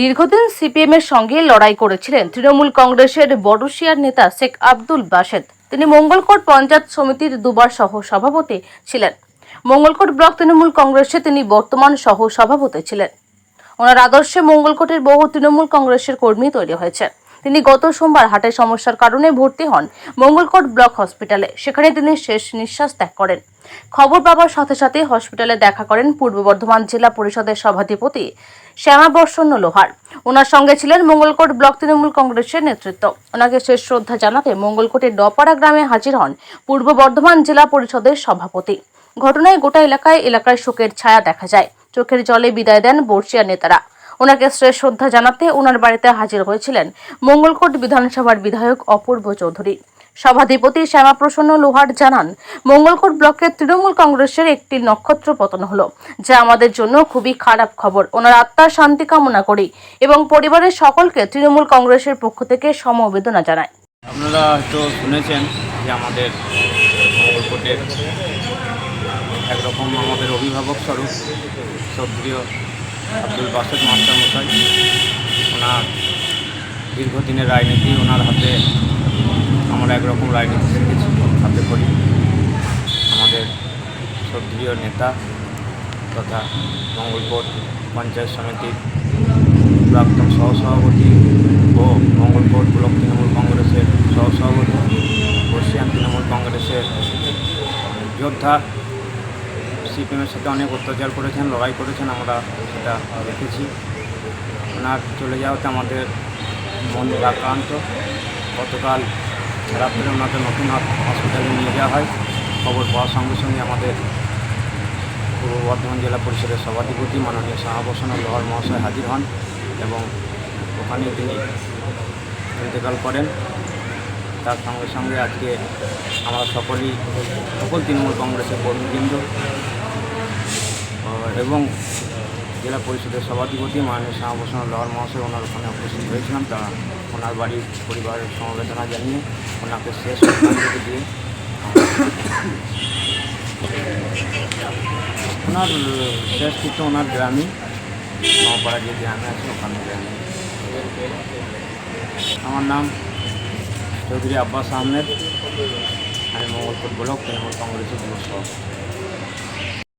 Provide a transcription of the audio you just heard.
দীর্ঘদিন সিপিএম এর সঙ্গে লড়াই করেছিলেন তৃণমূল কংগ্রেসের বড়শিয়ার নেতা শেখ আব্দুল বাসেদ তিনি মঙ্গলকোট পঞ্চায়েত সমিতির দুবার সহ সভাপতি ছিলেন। মঙ্গলকোট ব্লক তৃণমূল কংগ্রেসে তিনি বর্তমান সহ সভাপতি ছিলেন। ওনার আদর্শে মঙ্গলকোটের বহু তৃণমূল কংগ্রেসের কর্মী তৈরি হয়েছে। তিনি গত সোমবার হার্টের সমস্যার কারণে ভর্তি হন মঙ্গলকোট ব্লক হসপিটালে। সেখানে তিনি শেষ নিঃশ্বাস ত্যাগ করেন। খবর পাওয়ার সাথে সাথে হসপিটালে দেখা করেন পূর্ব বর্ধমান জেলা পরিষদের সভাধিপতি শ্যামাবর্ষণ্য লোহার। ওনার সঙ্গে ছিলেন মঙ্গলকোট ব্লক তৃণমূল কংগ্রেসের নেতৃত্ব। ওনাকে শেষ শ্রদ্ধা জানাতে মঙ্গলকোটের ডপাড়া গ্রামে হাজির হন পূর্ব বর্ধমান জেলা পরিষদের সভাপতি। ঘটনায় গোটা এলাকায় এলাকায় শোকের ছায়া দেখা যায়। চোখের জলে বিদায় দেন বর্ষিয়া নেতারা। ওনাকে শ্রেষ্ঠ শ্রদ্ধা জানাতে ওনার বাড়িতে হাজির হয়েছিলেন মঙ্গলকোট বিধানসভার বিধায়ক অপূর্ব চৌধুরী। সভাধিপতি শ্যামাপ্রসন্ন লোহার জানান, মঙ্গলকোট ব্লকের তৃণমূল কংগ্রেসের একটি নক্ষত্র পতন হলো, যা আমাদের জন্য খুবই খারাপ খবর। ওনার আত্মার শান্তি কামনা করি এবং পরিবারের সকলকে তৃণমূল কংগ্রেসের পক্ষ থেকে সমবেদনা জানায় আপনারা হয়তো শুনেছেন যে আমাদের মঙ্গলকোটের একরকম আমাদের অভিভাবক স্বরূপ সক্রিয় আব্দুল বাসেদ মাস্টার মশাই ওনার দীর্ঘদিনের রাজনীতি, ওনার হাতে একরকম রাজনীতি শিখেছি হাতে করি। আমাদের সক্রিয় নেতা তথা মঙ্গলকোট পঞ্চায়েত সমিতির প্রাক্তন সহসভাপতি ও মঙ্গলকোট ব্লক তৃণমূল কংগ্রেসের সহসভাপতি বর্ষিয়ান তৃণমূল কংগ্রেসের যোদ্ধা, সিপিএমের সাথে অনেক অত্যাচার করেছেন, লড়াই করেছেন, আমরা সেটা দেখেছি। ওনার চলে যাওয়াতে আমাদের মন আক্রান্ত গতকাল রাত্রে ওনাকে নতুন হাস- হসপিটালে নিয়ে যাওয়া হয়। খবর পাওয়ার সঙ্গে সঙ্গে আমাদের পূর্ব বর্ধমান জেলা পরিষদের সভাধিপতি মাননীয় শাহবসন লোহার মহাশয় হাজির হন এবং ওখানে তিনি ইন্তেকাল করেন। তার সঙ্গে সঙ্গে আজকে আমরা সকলেই, সকল তৃণমূল কংগ্রেসের কর্মীবৃন্দ এবং জেলা পরিষদের সভাধিপতি মাননীয় শাহবসন লোহার মহাশয় ওনার ওখানে উপস্থিত হয়েছিলাম। তা ওনার বাড়ির পরিবারের সমবেদনা জানিয়ে ওনাকে শেষ দিয়ে ওনার, শেষ কিন্তু ওনার গ্রামে নপাড়া যে গ্রামে আছে ওখানে গ্রামে। আমার নাম চৌধুরী আব্বাস আহমেদ, আমি মঙ্গলপুর ব্লক তৃণমূল কংগ্রেসের যুব সভাপতি।